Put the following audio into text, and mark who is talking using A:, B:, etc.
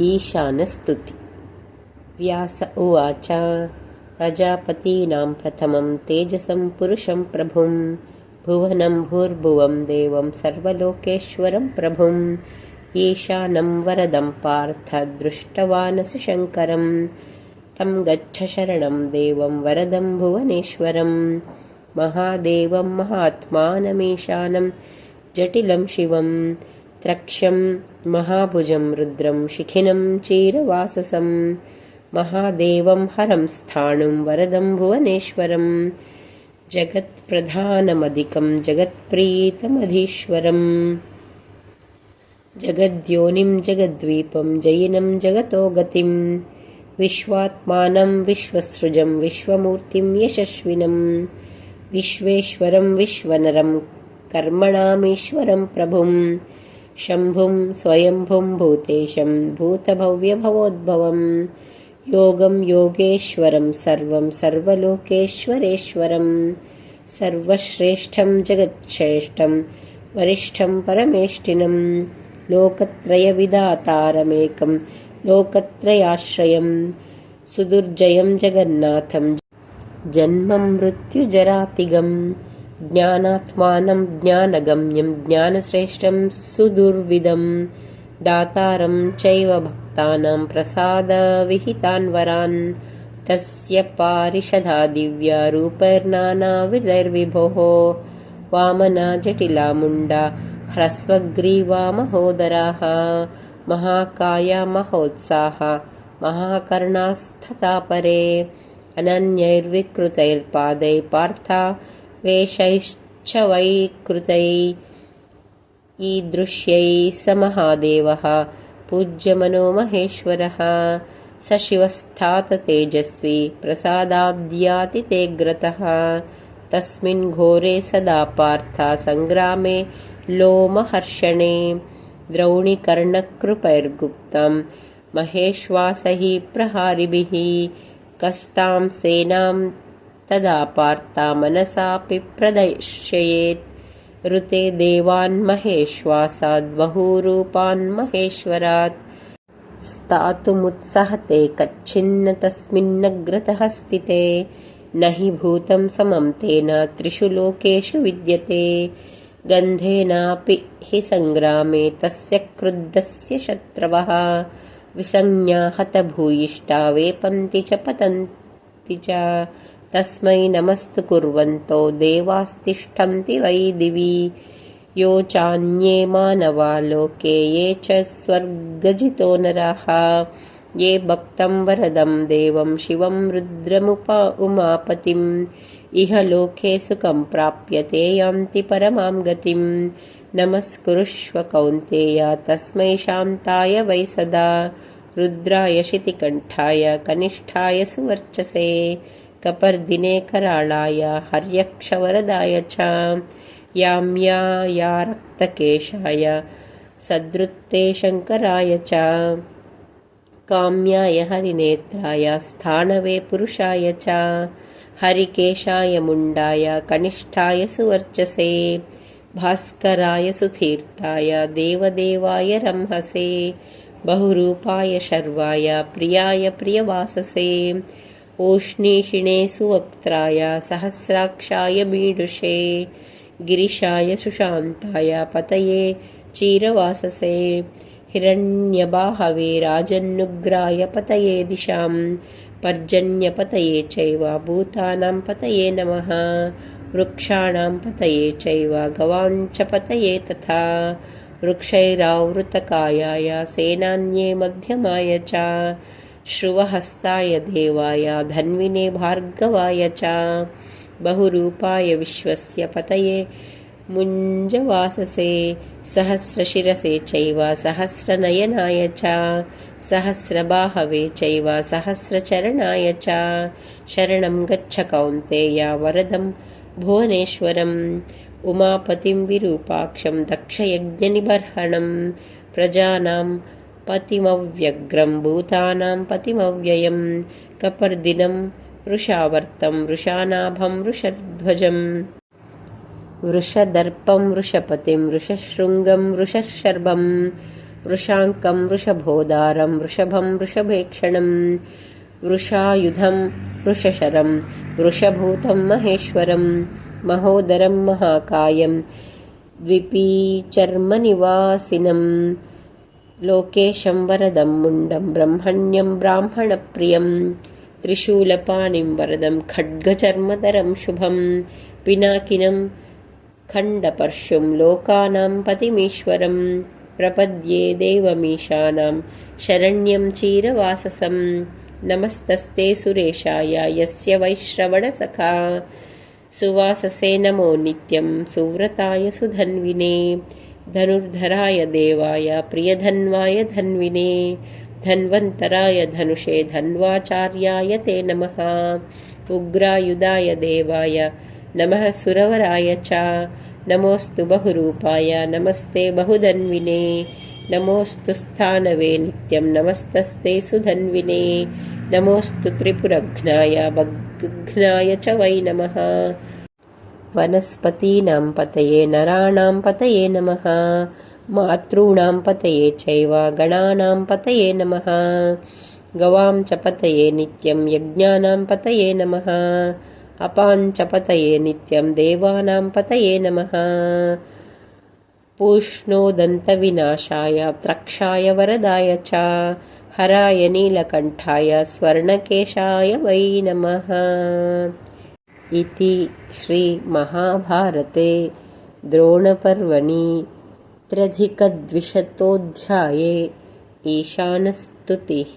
A: ईशानस्तुति व्यास उवाच प्रजापतीनां प्रथमं तेजसं पुरुषं प्रभुं भुवनं भूर्भुवं देवं सर्वलोकेश्वरं प्रभुम् ईशानं वरदं पार्थ दृष्टवानसि शङ्करं तं गच्छ शरणं देवं वरदं भुवनेश्वरं महादेवं महात्मानमीशानं जटिलं शिवं त्रक्ष्यं महाभुजं रुद्रं शिखिनं चीरवाससं महादेवं हरं स्थाणुं वरदं भुवनेश्वरं जगत्प्रधानमधिकं जगत्प्रीतमधीश्वरम् जगद्योनिं जगद्वीपं जयिनं जगतो गतिं विश्वात्मानं विश्वसृजं विश्वमूर्तिं यशस्विनं विश्वेश्वरं विश्वनरं कर्मणामीश्वरं प्रभुं शम्भुं स्वयम्भुं भूतेशं भूतभव्यभवोद्भवं। योगं योगेश्वरं सर्वं सर्वलोकेश्वरेश्वरं। सर्वश्रेष्ठं जगच्छ्रेष्ठं वरिष्ठं परमेष्टिनं लोकत्रयविधातारमेकं लोकत्रयाश्रयं। सुदुर्जयं जगन्नाथं। जन्मं मृत्युजरातिगम् ज्ञानात्मानं ज्ञानगम्यं ज्ञानश्रेष्ठं सुदुर्विदं दातारं चैव भक्तानां प्रसादविहितान् वरान् तस्य पारिषदा दिव्यारूपैर्नानाविधैर्विभोः वामना जटिला मुण्डा ह्रस्वग्रीवा महोदराः महाकाया महोत्साह महाकर्णास्तथा परे अनन्यैर्विकृतैर्पादै पार्था वेषैश्च वैकृतै ईदृश्यै स महादेवः पूज्यमनोमहेश्वरः स शिवस्थात तेजस्वी प्रसादाद्यातितेग्रतः तस्मिन् घोरे सदा पार्था सङ्ग्रामे लोमहर्षणे द्रौणिकर्णकृपैर्गुप्तं महेश्वासैः प्रहारिभिः। कस्तां सेनां तदा पार्ता मनसापि प्रदर्शयेत्। ऋते देवान् महेश्वासाद्बहूरूपान् महेश्वरात्। स्थातुमुत्सहते कच्छिन्न तस्मिन्नग्रतः स्थिते न हि भूतं समं तेन त्रिषु लोकेषु विद्यते। गन्धेनापि हि सङ्ग्रामे तस्य क्रुद्धस्य शत्रवः। विसंज्ञा हतभूयिष्ठा वेपन्ति च पतन्ति च तस्मै नमस्तु कुर्वन्तो देवास्तिष्ठन्ति वै दिवि। यो चान्ये मानवा लोके ये च स्वर्गजितो नराः। ये भक्तं वरदं देवं शिवं रुद्रमुपा उमापतिम्। इह लोके सुखं प्राप्यते यान्ति परमां गतिं नमस्कुरुष्व कौन्तेय तस्मै शान्ताय वै सदा। रुद्राय शितिकण्ठाय कनिष्ठाय सुवर्चसे कपर्दिने कराळाय हर्यक्षवरदाय च। याम्याया रक्तकेशाय सदृत्ते शङ्कराय च। काम्याय हरिनेत्राय स्थाणवे पुरुषाय च। हरिकेशाय मुण्डाय कनिष्ठाय सुवर्चसे। भास्कराय सुतीर्थाय देवदेवाय रंहसे। बहुरूपाय शर्वाय प्रियाय प्रियवाससे ओष्णीषिणे सुवक्त्राय सहस्राक्षाय मीडुषे गिरिशाय सुशान्ताय पतये चीरवाससे हिरण्यबाहवे राजन्नुग्राय पतये दिशां पर्जन्यपतये चैव भूतानां पतये नमः वृक्षाणां पतये चैव गवाञ्च पतये तथा वृक्षैरावृतकायाय सेनान्ये मध्यमाय च श्रुवहस्ताय देवाय धन्विने भार्गवाय च। बहुरूपाय विश्वस्य पतये मुञ्जवाससे सहस्रशिरसे चैव सहस्रनयनाय च। सहस्रबाहवे चैव सहस्रचरणाय च। शरणं गच्छ कौन्तेय वरदं भुवनेश्वरम्। उमापतिं विरूपाक्षं दक्षयज्ञनिबर्हणं प्रजानां पतिमव्यग्रं भूतानां पतिमव्ययं कपर्दिनं वृषावर्तं वृषानाभं वृषध्वजं वृषदर्पं वृषपतिं वृषशृङ्गं वृषशर्भं वृषाङ्कं वृषभोदारं वृषभं वृषभेक्षणं वृषायुधं वृषशरं वृषभूतं महेश्वरं महोदरं महाकायं द्विपीचर्मनिवासिनं लोकेशं वरदं मुण्डं ब्रह्मण्यं ब्राह्मणप्रियं त्रिशूलपाणिं वरदं खड्गचर्मधरं शुभं पिनाकिनं खण्डपर्शुं लोकानां पतिमीश्वरं प्रपद्ये देवमीशानां शरण्यं चीरवाससं। नमस्तस्ते सुरेशाय यस्य वैश्रवणसखा। सुवाससे नमो नित्यं सुव्रताय सुधन्विने धनुर्धराय देवाय, प्रियधन्वाय धन्विने, धन्वन्तराय धनुषे धन्वाचार्याय ते नमः। उग्रायुधाय देवाय, नमः सुरवराय च। नमोऽस्तु बहुरूपाय, नमस्ते बहुधन्विने। नमोऽस्तु स्थानवे नित्यं, नमस्तस्ते सुधन्विने। नमोऽस्तु त्रिपुरघ्नाय भग्घ्नाय च वै नमः। वनस्पतीनां पतये नराणां पतये नमः मातॄणां पतये चैव गणानां पतये नमः गवां च पतये नित्यं यज्ञानां पतये नमः अपाञ्चपतये नित्यं देवानां पतये नमः। पूष्णोदन्तविनाशाय त्रक्षाय वरदाय च हराय नीलकण्ठाय स्वर्णकेशाय वै नमः इति श्रीमहाभारते द्रोणपर्वणि त्र्यधिकद्विशतोऽध्याये ईशानस्तुतिः